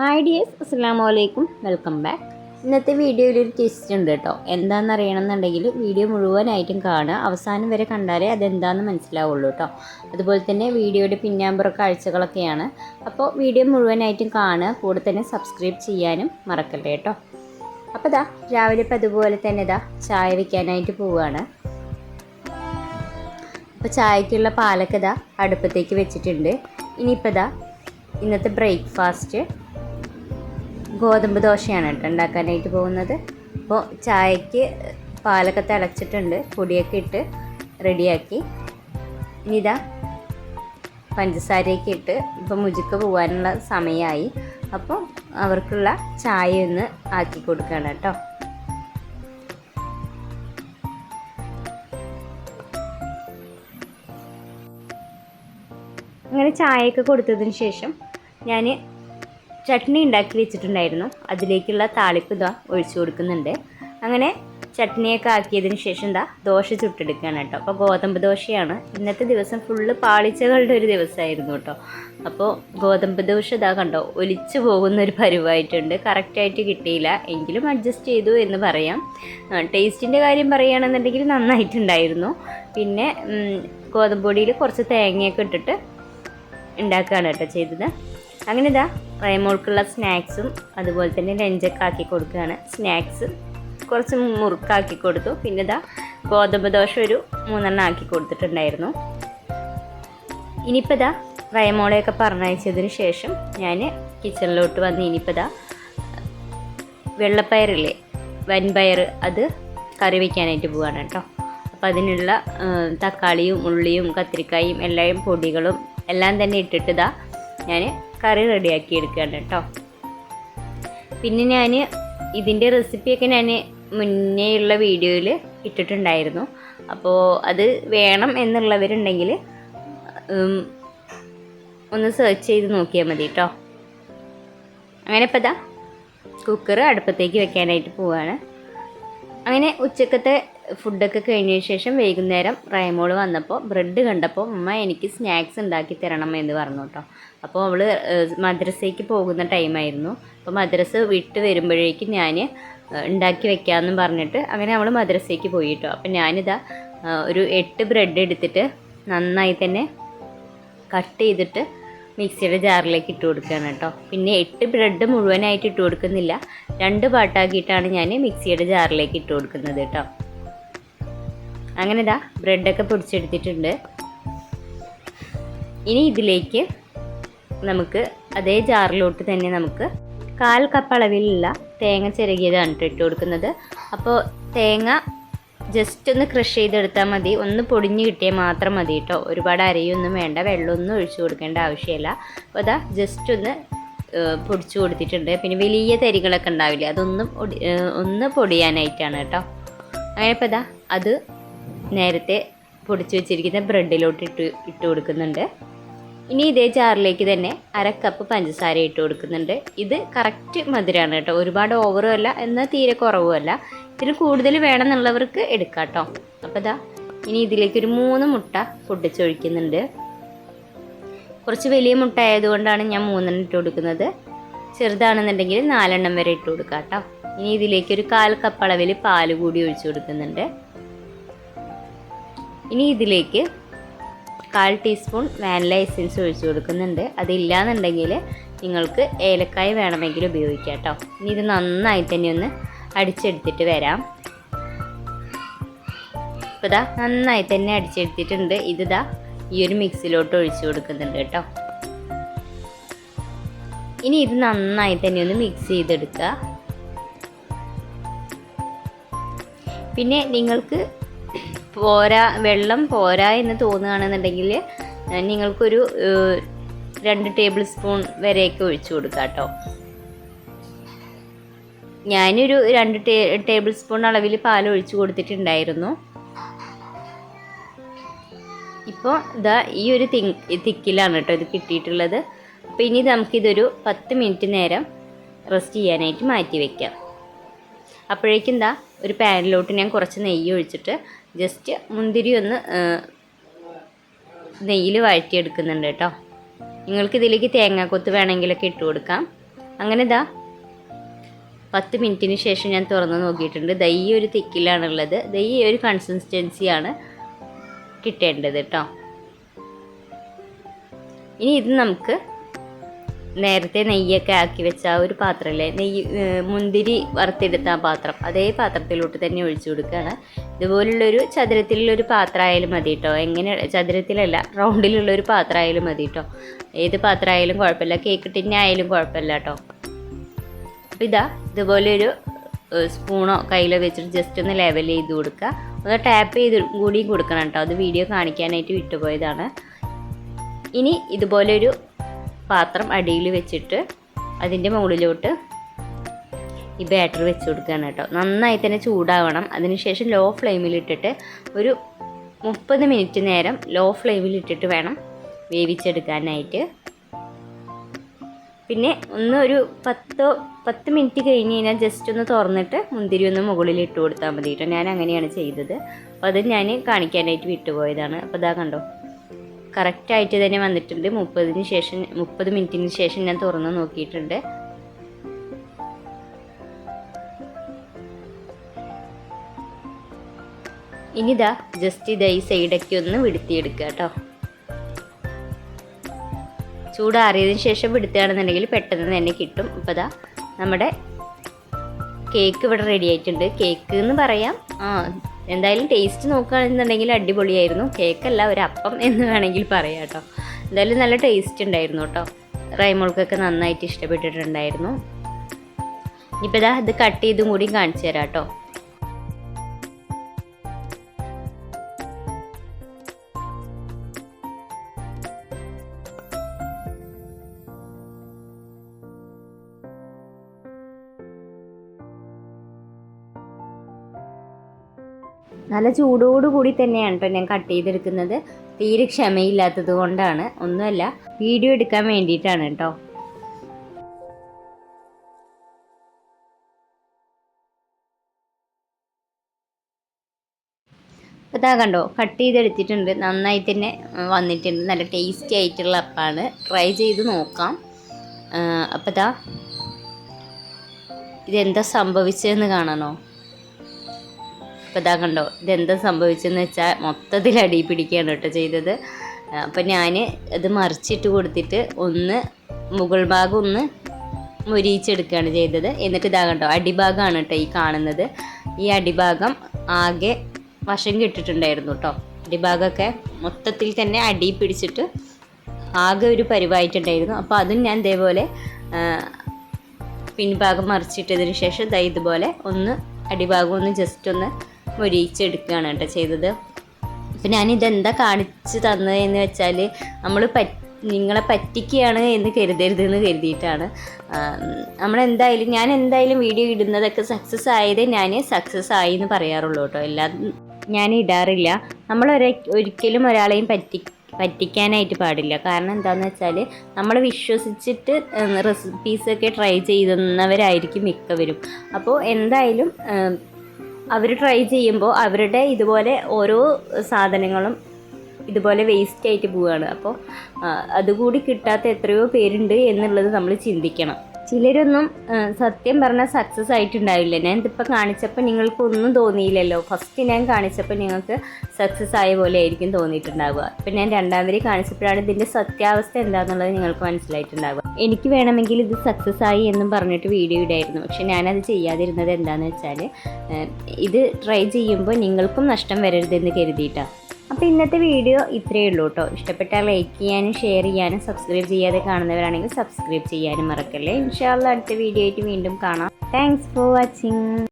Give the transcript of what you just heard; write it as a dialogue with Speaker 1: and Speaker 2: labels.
Speaker 1: Hi dears അസ്സാം വലൈക്കും welcome back ഇന്നത്തെ വീഡിയോയിൽ ഒരു ട്വിസ്റ്റ് ഉണ്ട് കേട്ടോ. എന്താണെന്ന് അറിയണമെന്നുണ്ടെങ്കിൽ വീഡിയോ മുഴുവനായിട്ടും കാണുക. അവസാനം വരെ കണ്ടാലേ അതെന്താണെന്ന് മനസ്സിലാവുള്ളൂ കേട്ടോ. അതുപോലെ തന്നെ വീഡിയോയുടെ പിന്നാമ്പുറ കാഴ്ചകളൊക്കെയാണ്. അപ്പോൾ വീഡിയോ മുഴുവനായിട്ടും കാണുക. കൂടെ തന്നെ സബ്സ്ക്രൈബ് ചെയ്യാനും മറക്കല്ലേ കേട്ടോ. അപ്പോൾ ഇതാ രാവിലെ ഇപ്പം അതുപോലെ തന്നെ ഇതാ ചായ വയ്ക്കാനായിട്ട് പോവുകയാണ്. അപ്പോൾ ചായക്കുള്ള പാലൊക്കെ ഇതാ അടുപ്പത്തേക്ക് വെച്ചിട്ടുണ്ട്. ഇനിയിപ്പോൾ ഇതാ ഇന്നത്തെ ബ്രേക്ക്ഫാസ്റ്റ് ഗോതമ്പ് ദോശയാണ് കേട്ടോ ഉണ്ടാക്കാനായിട്ട് പോകുന്നത്. അപ്പോൾ ചായക്ക് പാലൊക്കെ തിളച്ചിട്ടുണ്ട്. പൊടിയൊക്കെ ഇട്ട് റെഡിയാക്കി. ഇനി ഇതാ പഞ്ചസാരയൊക്കെ ഇട്ട് ഇപ്പം മുജുക്ക് പോകാനുള്ള സമയമായി അപ്പോൾ അവർക്കുള്ള ചായ ഒന്ന് ആക്കി കൊടുക്കണം കേട്ടോ. അങ്ങനെ ചായയൊക്കെ കൊടുത്തതിന് ശേഷം ഞാൻ ചട്നി ഉണ്ടാക്കി വെച്ചിട്ടുണ്ടായിരുന്നു. അതിലേക്കുള്ള താളിപ്പ് ഇതാ ഒഴിച്ചു കൊടുക്കുന്നുണ്ട്. അങ്ങനെ ചട്നിയൊക്കെ ആക്കിയതിന് ശേഷം എന്താ ദോശ ചുട്ടെടുക്കുകയാണ് കേട്ടോ. അപ്പോൾ ഗോതമ്പ് ദോശയാണ്. ഇന്നത്തെ ദിവസം ഫുള്ള് പാളിച്ചകളുടെ ഒരു ദിവസമായിരുന്നു കേട്ടോ. അപ്പോൾ ഗോതമ്പ് ദോശ ഇതാ കണ്ടോ ഒലിച്ചു പോകുന്ന ഒരു പരുവായിട്ടുണ്ട് കറക്റ്റായിട്ട് കിട്ടിയില്ല. എങ്കിലും അഡ്ജസ്റ്റ് ചെയ്തു എന്ന് പറയാം. ടേസ്റ്റിന്റെ കാര്യം പറയുകയാണെന്നുണ്ടെങ്കിൽ നന്നായിട്ടുണ്ടായിരുന്നു. പിന്നെ ഗോതമ്പ് പൊടിയിൽ കുറച്ച് തേങ്ങയൊക്കെ ഇട്ടിട്ട് ഉണ്ടാക്കുകയാണ് കേട്ടോ ചെയ്തത്. അങ്ങനെ ഇതാ റൈമോൾക്കുള്ള സ്നാക്സും അതുപോലെ തന്നെ ലഞ്ചൊക്കെ ആക്കി കൊടുക്കുകയാണ്. സ്നാക്സ് കുറച്ച് മുറുക്കാക്കി കൊടുത്തു. പിന്നെ ഇതാ ഗോതമ്പ് ദോശ ഒരു മൂന്നെണ്ണം ആക്കി കൊടുത്തിട്ടുണ്ടായിരുന്നു. ഇനിയിപ്പോൾ ഇതാ റൈമോളെയൊക്കെ പറഞ്ഞയച്ചതിന് ശേഷം ഞാൻ കിച്ചണിലോട്ട് വന്ന് ഇനിയിപ്പോൾ ഇതാ വെള്ളപ്പയറില്ലേ വൻപയർ അത് കറി വയ്ക്കാനായിട്ട് പോവാണ് കേട്ടോ. അപ്പം അതിനുള്ള തക്കാളിയും ഉള്ളിയും കത്തിരിക്കായും എല്ലാം പൊടികളും എല്ലാം തന്നെ ഇട്ടിട്ട് ഇതാ ഞാൻ കറി റെഡിയാക്കി എടുക്കുകയാണ് കേട്ടോ. പിന്നെ ഞാൻ ഇതിന്റെ റെസിപ്പിയൊക്കെ ഞാൻ മുന്നേയുള്ള വീഡിയോയിൽ ഇട്ടിട്ടുണ്ടായിരുന്നു. അപ്പോൾ അത് വേണം എന്നുള്ളവരുണ്ടെങ്കിൽ ഒന്ന് സെർച്ച് ചെയ്ത് നോക്കിയാൽ മതി കേട്ടോ. അങ്ങനെ ഇപ്പം ഇതാ കുക്കർ അടുപ്പത്തേക്ക് വെക്കാനായിട്ട് പോവുകയാണ് അങ്ങനെ ഉച്ചക്കത്തെ ഫുഡൊക്കെ കഴിഞ്ഞ ശേഷം വൈകുന്നേരം റൈമോൾ വന്നപ്പോൾ ബ്രെഡ് കണ്ടപ്പോൾ അമ്മ എനിക്ക് സ്നാക്സ് ഉണ്ടാക്കി തരണം എന്ന് പറഞ്ഞു കേട്ടോ അപ്പോൾ അവൾ മദ്രസയ്ക്ക് പോകുന്ന ടൈമായിരുന്നു അപ്പോൾ മദ്രസ വിട്ട് വരുമ്പോഴേക്കും ഞാൻ ഉണ്ടാക്കി വെക്കാമെന്നും പറഞ്ഞിട്ട് അങ്ങനെ അവൾ മദ്രസയ്ക്ക് പോയി കേട്ടോ അപ്പോൾ ഞാനിതാ ഒരു എട്ട് ബ്രെഡ് എടുത്തിട്ട് നന്നായി തന്നെ കട്ട് ചെയ്തിട്ട് മിക്സിയുടെ ജാറിലേക്ക് ഇട്ട് കൊടുക്കുകയാണ് കേട്ടോ പിന്നെ എട്ട് ബ്രെഡ് മുഴുവനായിട്ട് ഇട്ട് കൊടുക്കുന്നില്ല. രണ്ട് പാട്ടാക്കിയിട്ടാണ് ഞാൻ മിക്സിയുടെ ജാറിലേക്ക് ഇട്ട് കൊടുക്കുന്നത് കേട്ടോ അങ്ങനെ ഇതാ ബ്രെഡൊക്കെ പൊടിച്ചെടുത്തിട്ടുണ്ട്. ഇനി ഇതിലേക്ക് നമുക്ക് അതേ ജാറിലോട്ട് തന്നെ നമുക്ക് കാൽ കപ്പ് അളവിലുള്ള തേങ്ങ ചിരകിയതാണ് ട്ടോ ഇട്ട് കൊടുക്കുന്നത്. അപ്പോൾ തേങ്ങ ജസ്റ്റ് ഒന്ന് ക്രഷ് ചെയ്തെടുത്താൽ മതി. ഒന്ന് പൊടിഞ്ഞ് കിട്ടിയാൽ മാത്രം മതി കേട്ടോ ഒരുപാട് അരയൊന്നും വേണ്ട. വെള്ളമൊന്നും ഒഴിച്ചു കൊടുക്കേണ്ട ആവശ്യമില്ല. അപ്പോൾ അതാ ജസ്റ്റ് ഒന്ന് പൊടിച്ചു കൊടുത്തിട്ടുണ്ട്. പിന്നെ വലിയ തരികളൊക്കെ ഉണ്ടാവില്ലേ? അതൊന്നും ഒന്ന് പൊടിയാനായിട്ടാണ് കേട്ടോ അങ്ങനെ ഇപ്പോൾ ഇതാ അത് നേരത്തെ പൊടിച്ചു വെച്ചിരിക്കുന്ന ബ്രെഡിലോട്ട് ഇട്ട് ഇട്ട് കൊടുക്കുന്നുണ്ട്. ഇനി ഇതേ ചാറിലേക്ക് തന്നെ അര കപ്പ് പഞ്ചസാര ഇട്ട് കൊടുക്കുന്നുണ്ട്. ഇത് കറക്റ്റ് മധുരമാണ് കേട്ടോ. ഒരുപാട് ഓവറും അല്ല എന്നാൽ തീരെ കുറവും അല്ല. ഇതിന് കൂടുതൽ വേണമെന്നുള്ളവർക്ക് എടുക്കാം കേട്ടോ. അപ്പോൾ ഇതാ ഇനി ഇതിലേക്ക് ഒരു മൂന്ന് മുട്ട പൊട്ടിച്ചൊഴിക്കുന്നുണ്ട് കുറച്ച് വലിയ മുട്ട ആയതുകൊണ്ടാണ് ഞാൻ മൂന്നെണ്ണം ഇട്ട് കൊടുക്കുന്നത്. ചെറുതാണെന്നുണ്ടെങ്കിൽ നാലെണ്ണം വരെ ഇട്ട് കൊടുക്കാം കേട്ടോ. ഇനി ഇതിലേക്ക് ഒരു കാൽ കപ്പ് അളവിൽ പാൽ കൂടി ഒഴിച്ചു കൊടുക്കുന്നുണ്ട്. ഇനി ഇതിലേക്ക് കാൽ ടീസ്പൂൺ വാനില എസെൻസ് ഒഴിച്ചു കൊടുക്കുന്നുണ്ട്. അതില്ലാന്നുണ്ടെങ്കിൽ നിങ്ങൾക്ക് ഏലക്കായ വേണമെങ്കിൽ ഉപയോഗിക്കാം കേട്ടോ. ഇനി ഇത് നന്നായി തന്നെ ഒന്ന് അടിച്ചെടുത്തിട്ട് വരാം. ഇപ്പോൾ ഇതാ നന്നായി തന്നെ അടിച്ചെടുത്തിട്ടുണ്ട്. ഇതിതാ ഈ ഒരു മിക്സിലോട്ട് ഒഴിച്ചു കൊടുക്കുന്നുണ്ട് കേട്ടോ. ഇനി ഇത് നന്നായി തന്നെ ഒന്ന് മിക്സ് ചെയ്തെടുക്കുക. പിന്നെ നിങ്ങൾക്ക് പോരാ വെള്ളം പോരാ എന്ന് തോന്നുകയാണെന്നുണ്ടെങ്കിൽ നിങ്ങൾക്കൊരു രണ്ട് ടേബിൾ സ്പൂൺ വരെയൊക്കെ ഒഴിച്ചു കൊടുക്കാം കേട്ടോ. ഞാനൊരു രണ്ട് ടേ ടേബിൾ സ്പൂൺ അളവിൽ പാൽ ഒഴിച്ചു കൊടുത്തിട്ടുണ്ടായിരുന്നു. ഇപ്പോൾ ഇതാ ഈ ഒരു തി തിക്കിലാണ് കേട്ടോ ഇത് കിട്ടിയിട്ടുള്ളത്. അപ്പോൾ ഇനി നമുക്കിതൊരു പത്ത് മിനിറ്റ് നേരം റെസ്റ്റ് ചെയ്യാനായിട്ട് മാറ്റി വയ്ക്കാം അപ്പോഴേക്കും എന്താ ഒരു പാനിലോട്ട് ഞാൻ കുറച്ച് നെയ്യ് ഒഴിച്ചിട്ട് ജസ്റ്റ് മുന്തിരി ഒന്ന് നെയ്യിൽ വഴറ്റിയെടുക്കുന്നുണ്ട് കേട്ടോ. നിങ്ങൾക്ക് ഇതിലേക്ക് തേങ്ങാക്കൊത്ത് വേണമെങ്കിലൊക്കെ ഇട്ട് കൊടുക്കാം. അങ്ങനെ ഇതാ പത്ത് മിനിറ്റിന് ശേഷം ഞാൻ തുറന്ന് നോക്കിയിട്ടുണ്ട്. ദൈ ഒരു തിക്കിലാണുള്ളത്. ദൈ ഒരു കൺസിസ്റ്റൻസിയാണ് കിട്ടേണ്ടത് കേട്ടോ. ഇനി ഇത് നമുക്ക് നേരത്തെ നെയ്യൊക്കെ ആക്കി വെച്ച ആ ഒരു പാത്രമല്ലേ നെയ്യ് മുന്തിരി വറുത്തെടുത്ത ആ പാത്രം. അതേ പാത്രത്തിലോട്ട് തന്നെ ഒഴിച്ചു കൊടുക്കുകയാണ്. ഇതുപോലുള്ളൊരു ചതുരത്തിലുള്ളൊരു പാത്രമായാലും മതി കേട്ടോ എങ്ങനെ ചതുരത്തിലല്ല റൗണ്ടിലുള്ളൊരു പാത്രമായാലും മതി കേട്ടോ ഏത് പാത്രമായാലും കുഴപ്പമില്ല. കേക്ക് ടിന്നെ ആയാലും കുഴപ്പമില്ല കേട്ടോ. അപ്പോൾ ഇതാ ഇതുപോലൊരു സ്പൂണോ കയ്യിലോ വെച്ചിട്ട് ജസ്റ്റ് ഒന്ന് ലെവൽ ചെയ്ത് കൊടുക്കുക. ഒന്ന് ടാപ്പ് ചെയ്ത് കൂടിയും കൊടുക്കണം കേട്ടോ. അത് വീഡിയോ കാണിക്കാനായിട്ട് വിട്ടുപോയതാണ്. ഇനി ഇതുപോലെ ഒരു പാത്രം അടിയിൽ വെച്ചിട്ട് അതിന്റെ മുകളിലോട്ട് ഈ ബാറ്റർ വെച്ച് കൊടുക്കുകയാണ് കേട്ടോ. നന്നായി തന്നെ ചൂടാവണം. അതിനുശേഷം ലോ ഫ്ലെയിമിലിട്ടിട്ട് ഒരു മുപ്പത് മിനിറ്റ് നേരം ലോ ഫ്ലെയിമിലിട്ടിട്ട് വേണം വേവിച്ചെടുക്കാനായിട്ട്. പിന്നെ ഒന്ന് ഒരു പത്തോ പത്ത് മിനിറ്റ് കഴിഞ്ഞ് കഴിഞ്ഞാൽ ജസ്റ്റ് ഒന്ന് തുറന്നിട്ട് മുന്തിരി ഒന്ന് മുകളിൽ ഇട്ട് കൊടുത്താൽ മതി കേട്ടോ. ഞാൻ അങ്ങനെയാണ് ചെയ്തത്. അപ്പോൾ അത് ഞാൻ കാണിക്കാനായിട്ട് വിട്ടുപോയതാണ്. അപ്പോൾ ഇതാ കണ്ടോ? കറക്റ്റായിട്ട് തന്നെ വന്നിട്ടുണ്ട്. മുപ്പതിന് ശേഷം മുപ്പത് മിനിറ്റിന് ശേഷം ഞാൻ തുറന്ന് നോക്കിയിട്ടുണ്ട്. ഇനിതാ ജസ്റ്റ് ഇതാ ഈ സൈഡൊക്കെ ഒന്ന് വിടുത്തിയെടുക്കുക കേട്ടോ. ചൂടാറിയതിന് ശേഷം വിടുത്തുകയാണെന്നുണ്ടെങ്കിൽ പെട്ടെന്ന് തന്നെ കിട്ടും. അപ്പോൾ ഇതാ നമ്മുടെ കേക്ക് ഇവിടെ റെഡി ആയിട്ടുണ്ട്. കേക്ക് എന്ന് പറയാം ആ എന്തായാലും ടേസ്റ്റ് നോക്കുകയാണെന്നുണ്ടെങ്കിൽ അടിപൊളിയായിരുന്നു. കേക്കല്ല ഒരു അപ്പം എന്ന് വേണമെങ്കിൽ പറയാം കേട്ടോ. എന്തായാലും നല്ല ടേസ്റ്റ് ഉണ്ടായിരുന്നു കേട്ടോ. റൈമോൾക്കൊക്കെ നന്നായിട്ട് ഇഷ്ടപ്പെട്ടിട്ടുണ്ടായിരുന്നു. ഇപ്പോൾ ഇതാ ഇത് കട്ട് ചെയ്തും കൂടി കാണിച്ചു തരാം കേട്ടോ. നല്ല ചൂടോടുകൂടി തന്നെയാണ് കേട്ടോ ഞാൻ കട്ട് ചെയ്തെടുക്കുന്നത്. തീരെ ക്ഷമയില്ലാത്തത് കൊണ്ടാണ്. ഒന്നുമല്ല വീഡിയോ എടുക്കാൻ വേണ്ടിയിട്ടാണ് കേട്ടോ അപ്പോൾ ഇതാ കണ്ടോ കട്ട് ചെയ്തെടുത്തിട്ടുണ്ട്. നന്നായി തന്നെ വന്നിട്ടുണ്ട്. നല്ല ടേസ്റ്റി ആയിട്ടുള്ള അപ്പാണ്. ട്രൈ ചെയ്ത് നോക്കാം. അപ്പോൾ ഇതാ ഇതെന്താ സംഭവിച്ചതെന്ന് കാണണോ അപ്പോൾ ഇതാ കണ്ടോ ഇതെന്താ സംഭവിച്ചെന്ന് വെച്ചാൽ മൊത്തത്തിൽ അടി പിടിക്കുകയാണ് കേട്ടോ ചെയ്തത്. അപ്പം ഞാൻ ഇത് മറിച്ചിട്ട് കൊടുത്തിട്ട് ഒന്ന് മുകൾ ഭാഗം ഒന്ന് മുരിയിച്ചെടുക്കുകയാണ് ചെയ്തത്. എന്നിട്ട് ഇതാ കണ്ടോ അടിഭാഗമാണ് കേട്ടോ ഈ കാണുന്നത്. ഈ അടിഭാഗം ആകെ വശം കിട്ടിട്ടുണ്ടായിരുന്നു കേട്ടോ. അടിഭാഗമൊക്കെ മൊത്തത്തിൽ തന്നെ അടി പിടിച്ചിട്ട് ആകെ ഒരു പരിവായിട്ടുണ്ടായിരുന്നു. അപ്പോൾ അതും ഞാൻ ഇതേപോലെ പിൻഭാഗം മറിച്ചിട്ടതിന് ശേഷം ദാ ഇതുപോലെ ഒന്ന് അടിഭാഗം ഒന്ന് ജസ്റ്റ് ഒന്ന് മൊരിയിച്ചെടുക്കുകയാണ് കേട്ടോ ചെയ്തത്. അപ്പം ഞാനിതെന്താ കാണിച്ച് തന്നത് എന്ന് വെച്ചാൽ നമ്മൾ പ നിങ്ങളെ പറ്റിക്കുകയാണ് എന്ന് കരുതരുതെന്ന് കരുതിയിട്ടാണ്. നമ്മളെന്തായാലും ഞാൻ എന്തായാലും വീഡിയോ ഇടുന്നതൊക്കെ സക്സസ് ആയതേ ഞാൻ സക്സസ് ആയി എന്ന് പറയാറുള്ളൂ കേട്ടോ. എല്ലാം ഞാൻ ഇടാറില്ല. നമ്മൾ ഒരിക്കലും ഒരാളെയും പറ്റി പറ്റിക്കാനായിട്ട് പാടില്ല. കാരണം എന്താണെന്ന് വെച്ചാൽ നമ്മൾ വിശ്വസിച്ചിട്ട് റെസിപ്പീസൊക്കെ ട്രൈ ചെയ്യുന്നവരായിരിക്കും മിക്കവരും. അപ്പോൾ എന്തായാലും അവർ ട്രൈ ചെയ്യുമ്പോൾ അവരുടെ ഇതുപോലെ ഓരോ സാധനങ്ങളും ഇതുപോലെ വേസ്റ്റ് ആയിട്ട് പോവുകയാണ് അപ്പോൾ അതുകൂടി കിട്ടാത്ത എത്രയോ പേരുണ്ട് എന്നുള്ളത് നമ്മൾ ചിന്തിക്കണം. ചിലരൊന്നും സത്യം പറഞ്ഞാൽ സക്സസ് ആയിട്ടുണ്ടാവില്ല. ഞാൻ ഇതിപ്പോൾ കാണിച്ചപ്പോൾ നിങ്ങൾക്കൊന്നും തോന്നിയില്ലല്ലോ. ഫസ്റ്റ് ഞാൻ കാണിച്ചപ്പോൾ നിങ്ങൾക്ക് സക്സസ് ആയ പോലെ ആയിരിക്കും തോന്നിയിട്ടുണ്ടാവുക. ഇപ്പം ഞാൻ രണ്ടാം വരി കാണിച്ചപ്പോഴാണ് ഇതിന്റെ സത്യാവസ്ഥ എന്താണെന്നുള്ളത് നിങ്ങൾക്ക് മനസ്സിലായിട്ടുണ്ടാവുക. എനിക്ക് വേണമെങ്കിൽ ഇത് സക്സസ് ആയി എന്നും പറഞ്ഞിട്ട് വീഡിയോ ഇടായിരുന്നു. പക്ഷെ ഞാനത് ചെയ്യാതിരുന്നത് എന്താണെന്ന് വെച്ചാൽ ഇത് ട്രൈ ചെയ്യുമ്പോൾ നിങ്ങൾക്കും നഷ്ടം വരരുതെന്ന് കരുതിയിട്ടാണ് അപ്പോൾ ഇന്നത്തെ വീഡിയോ ഇത്രയേ ഉള്ളൂ കേട്ടോ. ഇഷ്ടപ്പെട്ടാൽ ലൈക്ക് ചെയ്യാനും ഷെയർ ചെയ്യാനും സബ്സ്ക്രൈബ് ചെയ്യാതെ കാണുന്നവരാണെങ്കിൽ സബ്സ്ക്രൈബ് ചെയ്യാനും മറക്കല്ലേ. ഇൻഷാല്ല അടുത്ത വീഡിയോ ആയിട്ട് വീണ്ടും കാണാം. Thanks for watching